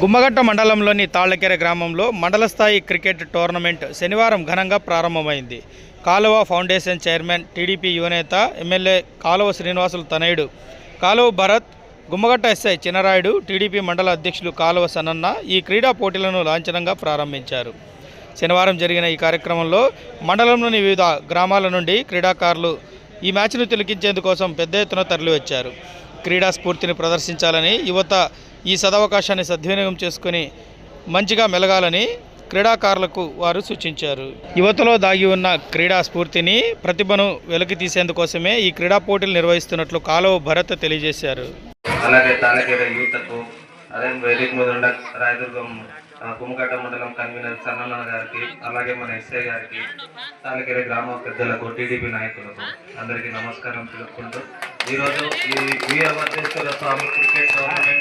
గుమ్మగట్ట మండలంలోని తాళ్ళకెర గ్రామంలో మండల స్థాయి క్రికెట్ టోర్నమెంట్ శనివారం ఘనంగా ప్రారంభమైంది. కాలువ ఫౌండేషన్ చైర్మన్ టీడీపీ యువనేత ఎమ్మెల్యే కాలువ శ్రీనివాసులు తనయుడు కాలువ భరత్ గుమ్మగట్ట ఎస్ఐ చినరాయుడు టీడీపీ మండల అధ్యక్షులు కాలువ సనన్న ఈ క్రీడా పోటీలను లాంఛనంగా ప్రారంభించారు. శనివారం జరిగిన ఈ కార్యక్రమంలో మండలంలోని వివిధ గ్రామాల నుండి క్రీడాకారులు ఈ మ్యాచ్ను తిలకించేందుకోసం పెద్ద ఎత్తున తరలివచ్చారు. క్రీడా స్ఫూర్తిని ప్రదర్శించాలని యువత ఈ సదవకాశాన్ని సద్వినియోగం చేసుకుని మంచిగా మెలగాలని క్రీడాకారులకు వారు సూచించారు. యువతలో దాగి ఉన్న క్రీడా స్ఫూర్తిని ప్రతిభను వెలికి తీసేందుకోసమే ఈ క్రీడా పోటీలు నిర్వహిస్తున్నట్లు కాలువ భరత్ తెలియజేశారు. అలాగే తాళకేర యూతకు అదే వేదిక మీద ఉండ రాయదుర్గం కుమ్మకట్ట మండలం కన్వీనర్ సన్నన్న గారికి అలాగే మన ఎస్ఐ గారికి తాళకేర గ్రామ పెద్దలకు టీడీపీ నాయకులకు అందరికీ నమస్కారం తెలుపుకుంటూ ఈరోజు ఈ వీరభద్రేశ్వర స్వామి క్రికెట్ టోర్నమెంట్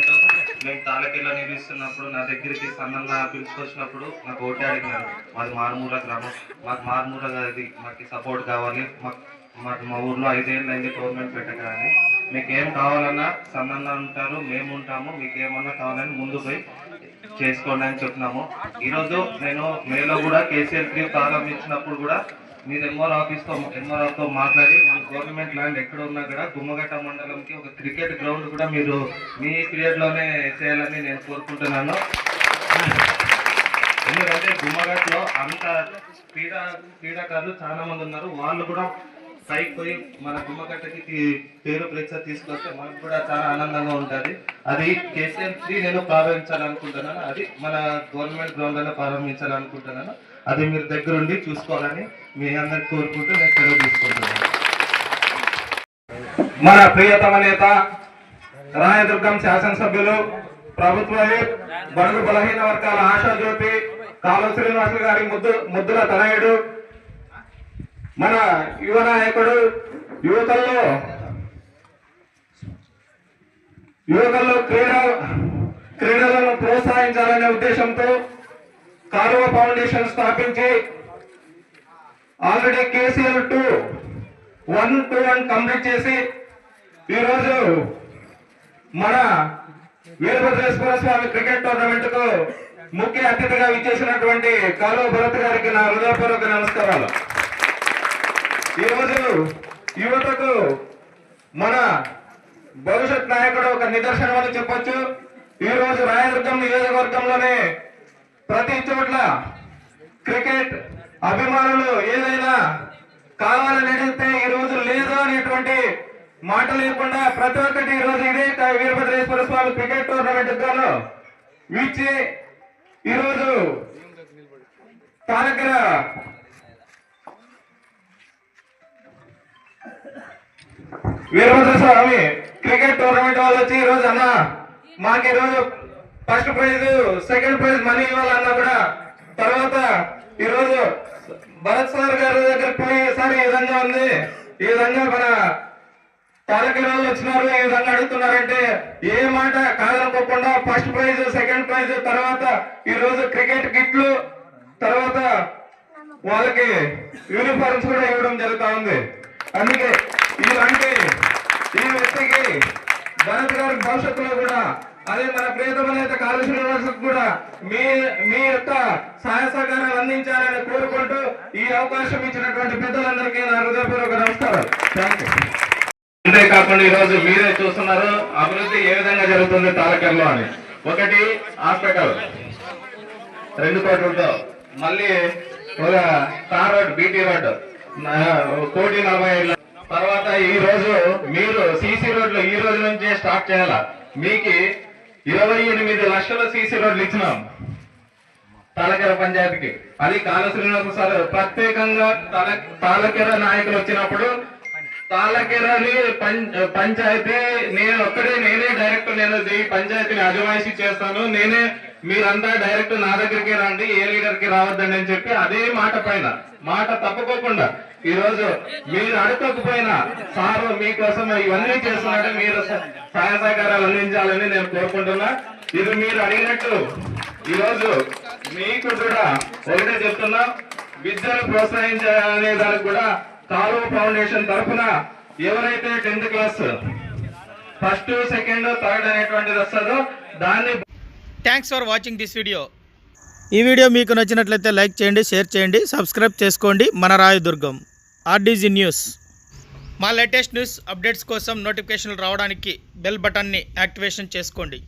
మేము తాళకేరలో నిలుస్తున్నప్పుడు నా దగ్గరికి సన్నన్న పిలుచుకొచ్చినప్పుడు నాకు ఓటే అడిగినారు. మాది మారుమూల గ్రామం. మాకు మారుమూల అది మాకు సపోర్ట్ కావాలి. మాకు మాకు మా ఊర్లో ఐదేళ్ళు అయింది గవర్నమెంట్ పెట్టగానే. మీకు ఏం కావాలన్నా సన్నన్న ఉంటారు మేము ఉంటాము మీకు ఏమన్నా కావాలని ముందు పోయి చేసుకోండి అని చెప్తున్నాము ఈరోజు నేను మేలో కూడా కేసీఆర్ త్రీ ప్రారంభించినప్పుడు కూడా మీరు ఎంఆర్ ఆఫీస్తో ఎంఆర్ఓతో మాట్లాడి మన గవర్నమెంట్ ల్యాండ్ ఎక్కడ ఉన్నా కూడా గుమ్మగట్ట మండలంకి ఒక క్రికెట్ గ్రౌండ్ కూడా మీరు మీ పీరియడ్లోనే చేయాలని నేను కోరుకుంటున్నాను. ఎందుకంటే గుమ్మగట్లో అంత క్రీడా క్రీడాకారులు చాలా మంది ఉన్నారు. వాళ్ళు కూడా పైకి పోయి మన గుమ్మగట్టకి పేరు ప్రతిష్ట తీసుకొస్తే మనకు కూడా చాలా ఆనందంగా ఉంటుంది. అది కేసీఎం త్రీ నేను ప్రారంభించాలనుకుంటున్నాను. అది మన గవర్నమెంట్ గ్రౌండ్లలో ప్రారంభించాలనుకుంటున్నాను. అది మీరు దగ్గరుండి చూసుకోవాలని మీ అందరికి కోరుకుంటూ నేను సెలవు తీసుకుంటున్నాను. మన ప్రియతమ నేత రాయదుర్గం శాసనసభ్యులు ప్రభుత్వ బడుగు బలహీన వర్గాల ఆశాజ్యోతి కాలువ శ్రీనివాసులు గారి ముద్దు ముద్దుల తనయుడు మన యువ నాయకుడు యువతల్లో యువతల్లో క్రీడ క్రీడలను ప్రోత్సహించాలనే ఉద్దేశంతో కాలువ ఫౌండేషన్ స్థాపించి already KCL two one two one complete చేసి ఈరోజు మన వీరభద్రేశ్వర స్వామి క్రికెట్ టోర్నమెంట్కు ముఖ్య అతిథిగా విచ్చేసినటువంటి కాలువ భరత్ గారికి నా హృదయపూర్వక నమస్కారాలు. యువతకు మన భవిష్యత్ నాయకుడు ఒక నిదర్శనం అని చెప్పొచ్చు. ఈ రోజు రాయదుర్గం నియోజకవర్గంలోనే ప్రతి చోట్ల క్రికెట్ అభిమానులు ఏదైనా కావాలని అడిగితే ఈ రోజు లేదు అనేటువంటి మాట లేకుండా ప్రతి ఒక్కటి ఈ రోజు ఇదే వీరభద్రేశ్వర స్వామి క్రికెట్ టోర్నమెంట్ గాను వీచి ఈ రోజు వీరభద్ర స్వామి క్రికెట్ టోర్నమెంట్ వాళ్ళు వచ్చి ఈ రోజు అన్న మాకు ఈరోజు first prize second prize money ఇవ్వాలన్నా కూడా తర్వాత ఈరోజు భరత్ సార్ గారి దగ్గర పోయి సార్ ఈ విధంగా ఉంది. ఈ విధంగా మన తారక వచ్చినారు ఈ విధంగా అడుగుతున్నారంటే ఏ మాట కాదనుకోకుండా ఫస్ట్ ప్రైజ్ సెకండ్ ప్రైజ్ తర్వాత ఈ రోజు క్రికెట్ కిట్లు తర్వాత వాళ్ళకి యూనిఫార్మ్స్ కూడా ఇవ్వడం జరుగుతా ఉంది. అందుకే ఇలాంటి ఈ వ్యక్తికి భరత్ గారి భవిష్యత్తులో కూడా అదే మన ప్రియతమ నేత కాళీ కూడా మీ మీ యొక్క సహాయ సహకారాలు అందించాలని కోరుకుంటూ ఈ అవకాశం ఇచ్చినటువంటి పెద్దలందరికీ నా హృదయపూర్వక నమస్కారం థ్యాంక్ యూ అంతేకాకుండా ఈ రోజు మీరే చూస్తున్నారు అభివృద్ధి ఏ విధంగా జరుగుతుంది తాలకర్లో అని. ఒకటి హాస్పిటల్. రెండు కోట్లతో మళ్ళీ ఒక తార్ రోడ్ బీటీ రోడ్. కోటి నలభై ఐదు తర్వాత ఈ రోజు మీరు సీసీ రోడ్లు ఈ రోజు నుంచే స్టార్ట్ చేయాలా? మీకు ఇరవై ఎనిమిది లక్షల సీసీ రోడ్లు ఇచ్చినాం తాలకెర పంచాయతీకి. అది కాళ శ్రీనివాస సార్ ప్రత్యేకంగా తాల తాలకెర నాయకులు వచ్చినప్పుడు తాలకెరని పం- పంచాయతీ నేను ఒక్కడే నేనే డైరెక్ట్ నేను ఈ పంచాయతీని అజమాయిషి చేస్తాను. నేనే మీరంతా డైరెక్ట్ నా దగ్గరికి రండి ఏ లీడర్కి రావద్దండి అని చెప్పి అదే మాట పైన. మాట తప్పుకోకుండా ఈ రోజు మీరు అడగకపోయినా సారు మీకోసం ఇవన్నీ చేస్తున్నాడు మీరు సహాయ సహకారాలు అందించాలని నేను కోరుకుంటున్నా. ఇది మీరు అడిగినట్టు ఈరోజు మీకు కూడా ఒకటే చెప్తున్నా. విద్యను ప్రోత్సహించాలనే దానికి కూడా కాలువ ఫౌండేషన్ తరఫున ఎవరైతే tenth class first second third అనేటువంటిది వస్తుందో దాన్ని thanks for watching this video ఈ వీడియో మీకు నచ్చినట్లయితే లైక్ చేయండి షేర్ చేయండి సబ్స్క్రైబ్ చేసుకోండి. మన రాయదుర్గం ఆర్డీజీ న్యూస్. మా లేటెస్ట్ న్యూస్ అప్డేట్స్ కోసం నోటిఫికేషన్లు రావడానికి బెల్ బటన్ని యాక్టివేషన్ చేసుకోండి.